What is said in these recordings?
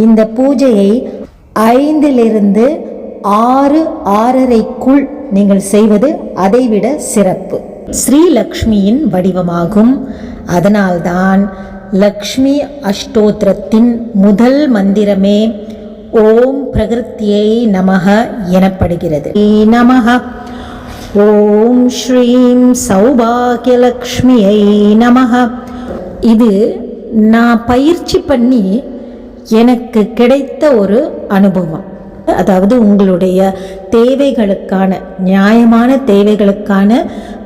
இந்த பூஜையை ஐந்திலிருந்து ஆறு ஆறரைக்குள் நீங்கள் செய்வது அதைவிட சிறப்பு. ஸ்ரீலக்ஷ்மியின் வடிவமாகும். அதனால்தான் லக்ஷ்மி அஷ்டோத்திரத்தின் முதல் மந்திரமே ஓம் பிரகிருத்தியை நமக எனப்படுகிறது. நமக. ஓம் ஸ்ரீம் சௌபாகியலக்ஷ்மியை நமக. இது நான் பயிற்சி பண்ணி எனக்கு கிடைத்த ஒரு அனுபவம். அதாவது உங்களுடைய தேவைகளுக்கான நியாயமான தேவைகளுக்கான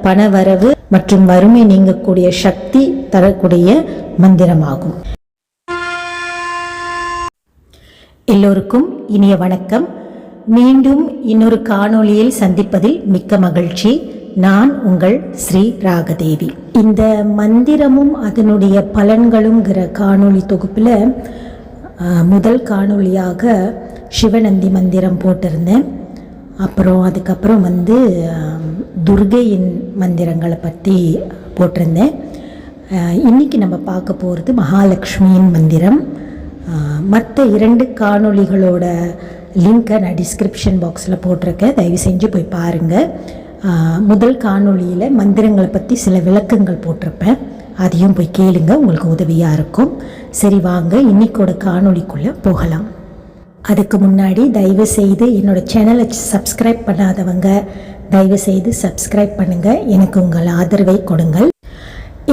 பணவரவு மற்றும் வறுமை நீங்கக்கூடிய சக்தி தரக்கூடிய மந்திரமாகும். எல்லோருக்கும் இனிய வணக்கம். மீண்டும் இன்னொரு காணொளியில் சந்திப்பதில் மிக்க மகிழ்ச்சி. நான் உங்கள் ஸ்ரீ ராகதேவி. இந்த மந்திரமும் அதனுடைய பலன்களுங்கிற காணொளி தொகுப்பில் முதல் காணொளியாக சிவநந்தி மந்திரம் போட்டிருந்தேன். அப்புறம் அதுக்கப்புறம் வந்து துர்கையின் மந்திரங்களை பற்றி போட்டிருந்தேன். இன்றைக்கி இன்னைக்கு நம்ம பார்க்க போகிறது மகாலட்சுமியின் மந்திரம். மற்ற இரண்டு காணொளிகளோட லிங்க்கை நான் டிஸ்கிரிப்ஷன் பாக்ஸில் போட்டிருக்கேன். தயவு செஞ்சு போய் பாருங்கள் முதல் காணொளியில் மந்திரங்களை பற்றி சில விளக்கங்கள் போட்டிருப்பேன். அதையும் போய் கேளுங்க உங்களுக்கு உதவியாக இருக்கும். சரி வாங்க இன்னைக்கோட காணொளிக்குள்ளே போகலாம். அதுக்கு முன்னாடி தயவு செய்து என்னோட சேனலை சப்ஸ்கிரைப் பண்ணாதவங்க தயவு செய்து சப்ஸ்கிரைப் பண்ணுங்கள் எனக்கு உங்கள் ஆதரவை கொடுங்கள்.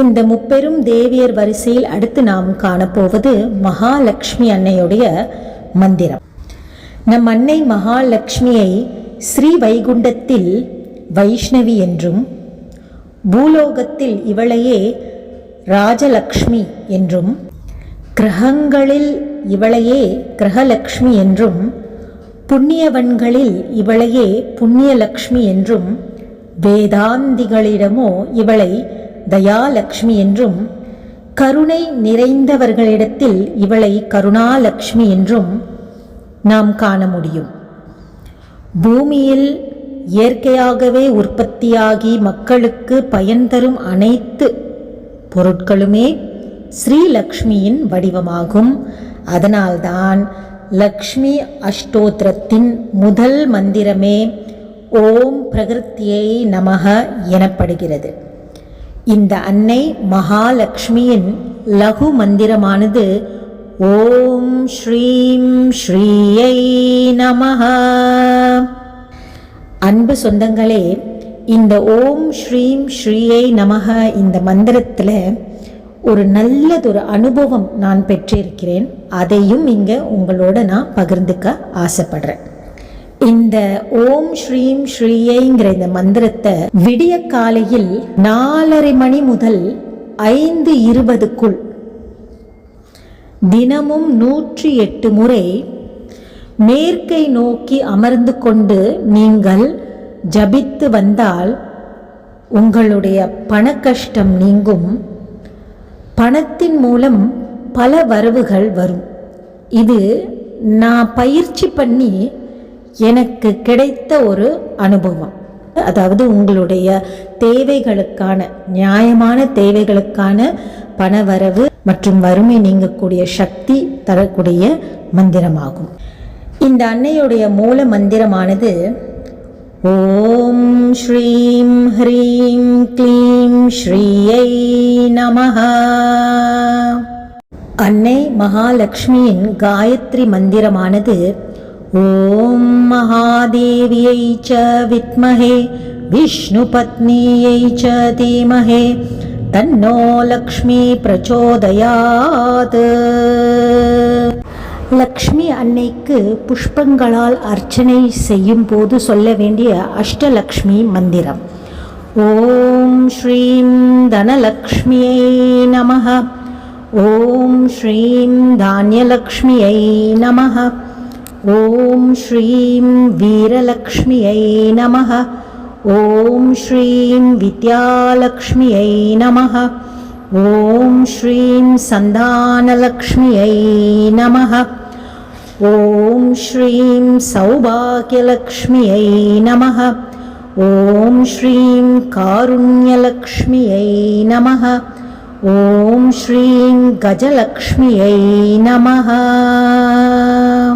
இந்த முப்பெரும் தேவியர் வரிசையில் அடுத்து நாம் காணப்போவது மகாலட்சுமி அன்னையுடைய மந்திரம். நம் அன்னை மகாலட்சுமியை ஸ்ரீ வைகுண்டத்தில் வைஷ்ணவி என்றும் பூலோகத்தில் இவளையே ராஜலக்ஷ்மி என்றும் கிரகங்களில் இவளையே கிரகலக்ஷ்மி என்றும் புண்ணியவன்களில் இவளையே புண்ணியலக்ஷ்மி என்றும் வேதாந்திகளிடமோ இவளை தயாலக்ஷ்மி என்றும் கருணை நிறைந்தவர்களிடத்தில் இவளை கருணாலக்ஷ்மி என்றும் நாம் காண முடியும். பூமியில் இயற்கையாகவே உற்பத்தியாகி மக்களுக்கு பயன் தரும் அனைத்து பொருட்களுமே ஸ்ரீலக்ஷ்மியின் வடிவமாகும். அதனால்தான் லக்ஷ்மி அஷ்டோத்திரத்தின் முதல் மந்திரமே ஓம் பிரகிருத்தியை நமக எனப்படுகிறது. இந்த அன்னை மகாலட்சுமியின் லகு மந்திரமானது ஓம் ஸ்ரீம் ஸ்ரீயை நமஹ அன்பு சொந்தங்களே இந்த ஓம் ஸ்ரீம் ஸ்ரீயை நமக இந்த மந்திரத்தில் ஒரு நல்லதொரு அனுபவம் நான் பெற்றிருக்கிறேன். அதையும் இங்கே உங்களோட நான் பகிர்ந்துக்க ஆசைப்படுறேன். இந்த ஓம் ஸ்ரீம் ஸ்ரீயைங்கிற இந்த மந்திரத்தை விடிய காலையில் நாலரை மணி முதல் ஐந்து இருபதுக்குள் தினமும் நூற்றி எட்டு முறை மேற்கை நோக்கி அமர்ந்து கொண்டு நீங்கள் ஜபித்து வந்தால் உங்களுடைய பண கஷ்டம் நீங்கும். பணத்தின் மூலம் பல வரவுகள் வரும். இது நான் பயிற்சி பண்ணி எனக்கு கிடைத்த ஒரு அனுபவம். அதாவது உங்களுடைய தேவைகளுக்கான நியாயமான தேவைகளுக்கான பணவரவு மற்றும் வறுமை நீங்கக்கூடிய சக்தி தரக்கூடிய மந்திரமாகும். இந்த அன்னையுடைய மூல மந்திரமானது ஓம் ஸ்ரீம் ஹ்ரீம் க்ளீம் ஸ்ரீயை நமஹ அன்னை மகாலட்சுமியின் காயத்ரி மந்திரமானது ஓம் மகாதேவியை ச வித்மஹே விஷ்ணு பத்னியை ச தீமஹே தன்னோ லக்ஷ்மி பிரச்சோதயாத் லக்ஷ்மி அன்னைக்கு புஷ்பங்களால் அர்ச்சனை செய்யும் போது சொல்ல வேண்டிய அஷ்டலக்ஷ்மி மந்திரம். ஓம் ஸ்ரீம் தனலக்ஷ்மியை நம ஓம் ஸ்ரீம் தானியலக்ஷ்மியை நம ஓம் ஸ்ரீம் வீரலக்ஷ்மியை நம ஓம் ஸ்ரீம் வித்யாலக்ஷ்மியை நம ஓம் ஸ்ரீம் சந்தானலக்ஷ்மியை நம ॐ श्रीं सौभाग्यलक्ष्म्यै नमः। ॐ श्रीं कारुण्यलक्ष्म्यै नमः। ஓம் ஸ்ரீம் கஜலக்ஷ்மியை நமः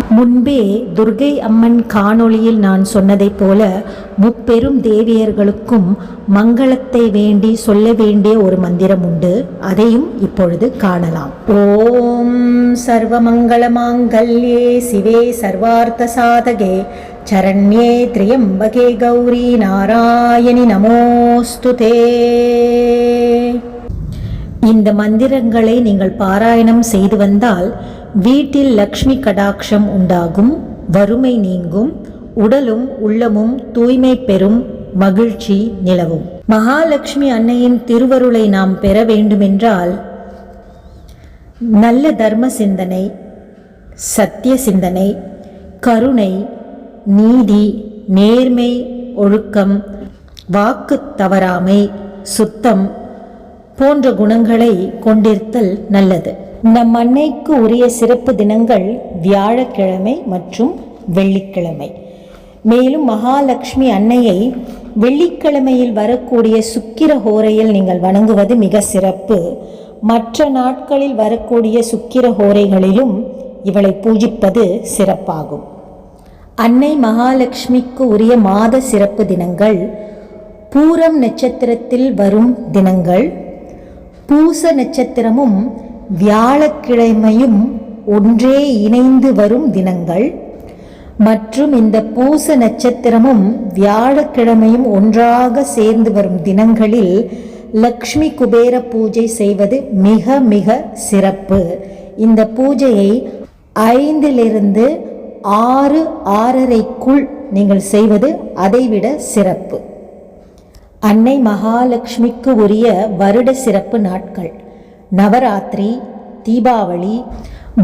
முன்பே துர்கை அம்மன் காணொளியில் நான் சொன்னதைப் போல முப்பெரும் தேவியர்களுக்கும் மங்களத்தை வேண்டி சொல்ல வேண்டிய ஒரு மந்திரம் உண்டு. அதையும் இப்பொழுது காணலாம். ஓம் சர்வமங்கள மாங்கல்யே சிவே சர்வார்த்த சாதகே. சரண்யே திரியம்பகே கௌரி நாராயணி நமோஸ்துதே. இந்த மந்திரங்களை நீங்கள் பாராயணம் செய்து வந்தால் வீட்டில் லக்ஷ்மி கடாட்சம் உண்டாகும் வறுமை நீங்கும் உடலும் உள்ளமும் தூய்மை பெறும் மகிழ்ச்சி நிலவும். மகாலட்சுமி அன்னையின் திருவருளை நாம் பெற வேண்டுமென்றால் நல்ல தர்ம சிந்தனை சத்திய சிந்தனை கருணை நீதி நேர்மை ஒழுக்கம் வாக்கு தவறாமை சுத்தம் போன்ற குணங்களை கொண்டிருத்தல் நல்லது. நம் அன்னைக்கு உரிய சிறப்பு தினங்கள் வியாழக்கிழமை மற்றும் வெள்ளிக்கிழமை. மேலும் மகாலட்சுமி அன்னையை வெள்ளிக்கிழமையில் வரக்கூடிய சுக்கிர ஹோரையில் நீங்கள் வணங்குவது மிக சிறப்பு. மற்ற நாட்களில் வரக்கூடிய சுக்கிர ஹோரைகளிலும் இவளை பூஜிப்பது சிறப்பாகும். அன்னை மகாலட்சுமிக்கு உரிய மாத சிறப்பு தினங்கள் பூரம் நட்சத்திரத்தில் வரும் தினங்கள் பூச நட்சத்திரமும் வியாழக்கிழமையும் ஒன்றே இணைந்து வரும் தினங்கள். மற்றும் இந்த பூச நட்சத்திரமும் வியாழக்கிழமையும் ஒன்றாக சேர்ந்து வரும் தினங்களில் லக்ஷ்மி குபேர பூஜை செய்வது மிக மிக சிறப்பு. இந்த பூஜையை ஐந்திலிருந்து ஆறு ஆறரைக்குள் நீங்கள் செய்வது அதைவிட சிறப்பு. அன்னை மகாலட்சுமிக்கு உரிய வருட சிறப்பு நாட்கள். நவராத்திரி தீபாவளி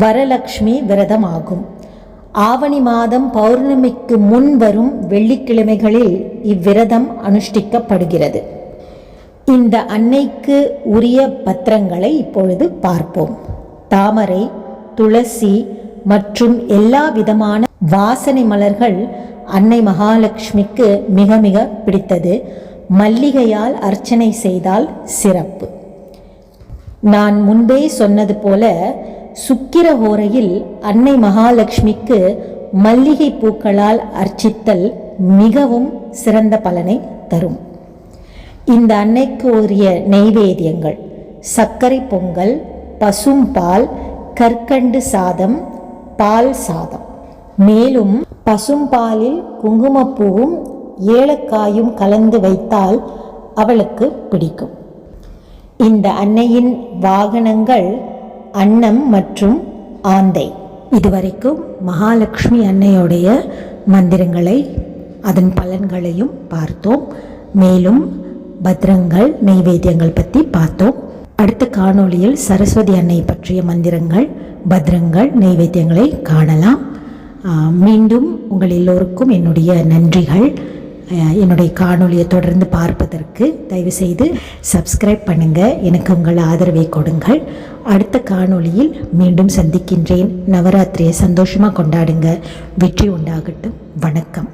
வரலக்ஷ்மி விரதம் ஆகும் ஆவணி மாதம் பௌர்ணமிக்கு முன் வரும் வெள்ளிக்கிழமைகளில் இவ்விரதம் அனுஷ்டிக்கப்படுகிறது. இந்த அன்னைக்கு உரிய பத்திரங்களை இப்பொழுது பார்ப்போம். தாமரை துளசி மற்றும் எல்லா விதமான வாசனை மலர்கள் அன்னை மகாலட்சுமிக்கு மிக மிக பிடித்தது. மல்லிகையால் அர்ச்சனை செய்தால் சிறப்பு. நான் முன்பே சொன்னது போல சுக்கிர ஹோரையில் அன்னை மகாலட்சுமிக்கு மல்லிகை பூக்களால் அர்ச்சித்தல் மிகவும் சிறந்த பலனை தரும். இந்த அன்னைக்கு உரிய நெய்வேத்தியங்கள் சர்க்கரை பொங்கல் பசும் பால் கற்கண்டு சாதம் பால் சாதம். மேலும் பசும்பாலில் குங்குமப்பூவும் ஏலக்காயும் கலந்து வைத்தால் அவளுக்கு பிடிக்கும். இந்த அன்னையின் வாகனங்கள் அன்னம் மற்றும் ஆந்தை. இதுவரைக்கும் மகாலட்சுமி அன்னையுடைய மந்திரங்களை அதன் பலன்களையும் பார்த்தோம். மேலும் பத்ரங்கள் நெய்வேத்தியங்கள் பற்றி பார்த்தோம். அடுத்த காணொளியில் சரஸ்வதி அன்னை பற்றிய மந்திரங்கள் பத்ரங்கள் நெய்வேத்தியங்களை காணலாம். மீண்டும் உங்கள் எல்லோருக்கும் என்னுடைய நன்றிகள். என்னுடைய காணொலியை தொடர்ந்து பார்ப்பதற்கு தயவுசெய்து சப்ஸ்கிரைப் பண்ணுங்கள் எனக்கு உங்கள் ஆதரவை கொடுங்கள். அடுத்த காணொளியில் மீண்டும் சந்திக்கின்றேன். நவராத்திரியை சந்தோஷமாக கொண்டாடுங்க. வெற்றி உண்டாகட்டும். வணக்கம்.